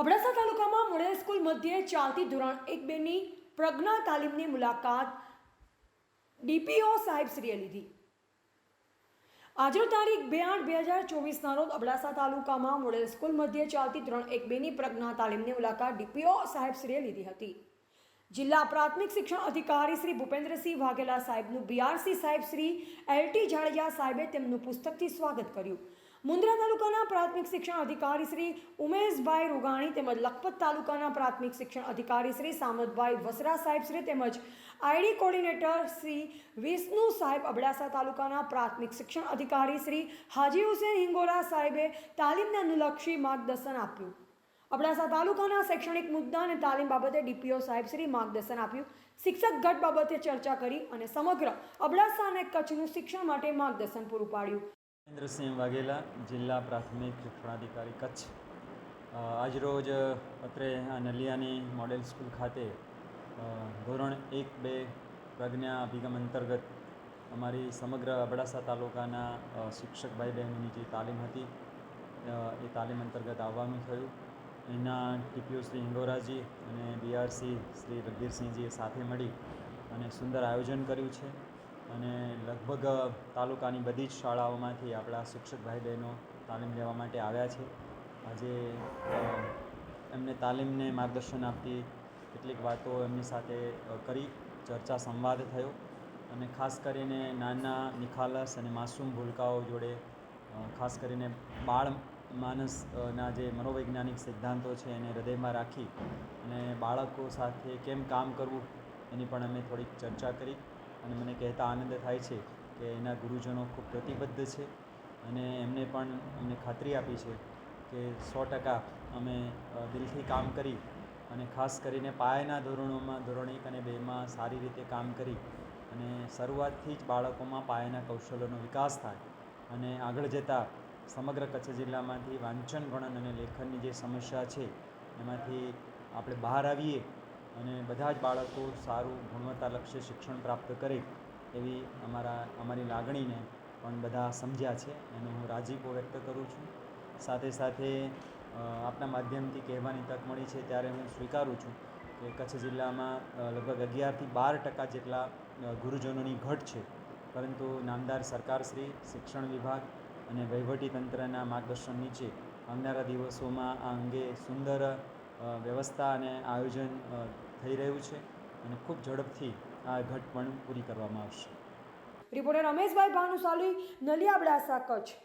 અબડાસા તાલુકામાં model school મધ્યે ચાલતી ધોરણ એક બેની પ્રજ્ઞા તાલીમની મુલાકાત ડીપીઓ સાહેબ શ્રીએ લીધી. આજનો તારીખ બે આઠ બે હજાર ચોવીસના રોજ અબડાસા તાલુકામાં મોડેલ સ્કૂલ મધ્યે ચાલતી ધોરણ એક બેની પ્રજ્ઞા તાલીમની મુલાકાત ડીપીઓ સાહેબ શ્રીએ લીધી હતી. જિલ્લા પ્રાથમિક શિક્ષણ અધિકારી શ્રી ભૂપેન્દ્રસિંહ વાઘેલા સાહેબનું બીઆરસી સાહેબ શ્રી એલટી જાડેજા સાહેબે તેમનું પુસ્તકથી સ્વાગત કર્યું. મુન્દ્રા તાલુકાના પ્રાથમિક શિક્ષણ અધિકારી શ્રી ઉમેશભાઈ રૂગાણી તેમજ લખપત તાલુકાના પ્રાથમિક શિક્ષણ અધિકારી શ્રી સામતભાઈ વસરા સાહેબ શ્રી તેમજ આઈડી કોર્ડિનેટર શ્રી વિષ્ણુ સાહેબ અબડાસા તાલુકાના પ્રાથમિક શિક્ષણ અધિકારી શ્રી હાજી હુસેન હિંગોરા સાહેબે તાલીમને અનુલક્ષી માર્ગદર્શન આપ્યું. અબડાસા તાલુકાના શૈક્ષણિક મુદ્દા અને તાલીમ બાબતે ડીપીઓ સાહેબ શ્રી માર્ગદર્શન આપ્યું. શિક્ષક ગટ બાબતે ચર્ચા કરી અને સમગ્ર અબડાસા અને કચ્છનું શિક્ષણ માટે માર્ગદર્શન પૂરું પાડ્યું. મહેન્દ્રસિંહ વાઘેલા, જિલ્લા પ્રાથમિક શિક્ષણાધિકારી કચ્છ. આજરોજ અત્રે આ નલિયાની મોડેલ સ્કૂલ ખાતે ધોરણ એક બે પ્રજ્ઞા અભિગમ અંતર્ગત અમારી સમગ્ર અબડાસા તાલુકાના શિક્ષક ભાઈ બહેનોની જે તાલીમ હતી એ તાલીમ અંતર્ગત આવવાનું થયું. એના ટીપીઓ શ્રી હિંગોરાજી અને બીઆરસી શ્રી રઘબીરસિંહજીએ સાથે મળી અને સુંદર આયોજન કર્યું છે. અને લગભગ તાલુકાની બધી જ શાળાઓમાંથી આપણા શિક્ષક ભાઈ બહેનો તાલીમ લેવા માટે આવ્યા છે. આજે એમને તાલીમને માર્ગદર્શન આપતી કેટલીક વાતો એમની સાથે કરી, ચર્ચા, સંવાદ થયો. અને ખાસ કરીને નાના નિખાલસ અને માસૂમ ભૂલકાઓ જોડે ખાસ કરીને બાળ માનસ અ, ના જે મનોવૈજ્ઞાનિક સિદ્ધાંતો છે એને હૃદયમાં રાખી અને બાળકો સાથે કેમ કામ કરવું એની પણ અમે થોડીક ચર્ચા કરી અને મને કહેતા આનંદ થાય છે કે એના ગુરુજનો ખૂબ પ્રતિબદ્ધ છે અને એમને પણ અમને ખાતરી આપી છે કે સો ટકા અમે દિલથી કામ કરી અને ખાસ કરીને પાયાના ધોરણોમાં ધોરણ એક અને બેમાં સારી રીતે કામ કરી અને શરૂઆતથી જ બાળકોમાં પાયાના કૌશલ્યોનો વિકાસ થાય અને આગળ જતાં સમગ્ર કચ્છ જિલ્લામાંથી વાંચન ગણન અને લેખનની જે સમસ્યા છે, એમાંથી આપણે બહાર આવીએ અને બધા જ બાળકો સારું ગુણવત્તાલક્ષી શિક્ષણ પ્રાપ્ત કરે એવી અમારા, અમારી લાગણીને પણ બધા સમજ્યા છે એનો હું રાજીપો વ્યક્ત કરું છું. સાથે સાથે આપના માધ્યમથી કહેવાની તક મળી છે ત્યારે હું સ્વીકારું છું કે કચ્છ જિલ્લામાં લગભગ અગિયારથી બાર ટકા જેટલા ગુરુજનોની ઘટ છે. પરંતુ નામદાર સરકારશ્રી, શિક્ષણ વિભાગ અને વહીવટી તંત્રના માર્ગદર્શન નીચે આવનારા દિવસોમાં આ અંગે સુંદર વ્યવસ્થા અને આયોજન થઈ રહ્યું છે અને ખૂબ ઝડપથી આ ઘટ પણ પૂરી કરવામાં આવશે. રિપોર્ટર રમેશભાઈ ભાનુશાલી નલિયા અબડાસા કચ્છ